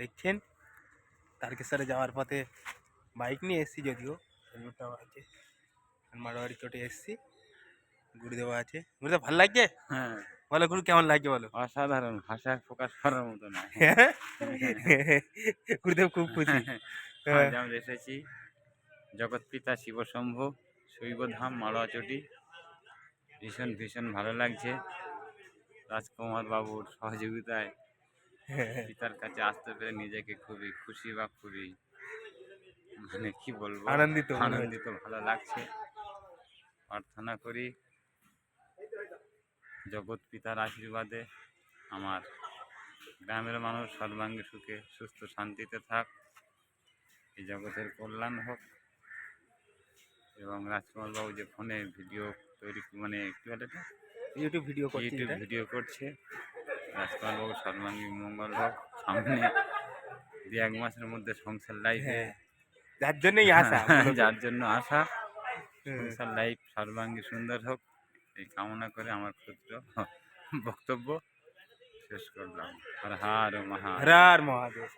দেখছেন? তারকেশ্বরে যাওয়ার পথে বাইক নিয়ে এসেছি যদিও হেলমেটটাও আছে। মারোয়ারি চটে এসেছি। গুরুদেব আছে। গুরুদেব ভালো লাগছে? হ্যাঁ। বলো গুরু কেমন লাগছে বলো? অসাধারণ ভাষায় প্রকাশ করার মতো না। গুরুদেব খুব খুশি। আমরা এসেছি জগৎপিতা শিবশম্ভ শৈবধাম মালোয়াচটি ভীষণ ভীষণ ভালো লাগছে। রাজকুমার বাবুর সহযোগিতায় পিতার কাছে আসতে পেরে নিজেকে খুবই খুশি বা খুবই মানে কি বলব? আনন্দিত আনন্দিত ভালো লাগছে। প্রার্থনা করি জগৎ পিতার আশীর্বাদে আমার গ্রামের মানুষ সর্বাঙ্গে সুখে সুস্থ শান্তিতে থাক। এই জগতের কল্যাণ হোক। এবং রাজকুমার বাবু যে ফোনে ভিডিও তৈরি মানে কি বলে ইউটিউব ভিডিও ইউটিউব ভিডিও করছে। রাজকুমার বাবু সর্বাঙ্গীন মঙ্গল হোক সামনে দু এক মাসের মধ্যে সংসার লাইফে হ্যাঁ যার জন্যই আসা যার জন্য আসা সংসার লাইফ সর্বাঙ্গী সুন্দর হোক এই কামনা করে আমার ক্ষুদ্র বক্তব্য শেষ করলাম। হর হার মহা হর মহাদেব।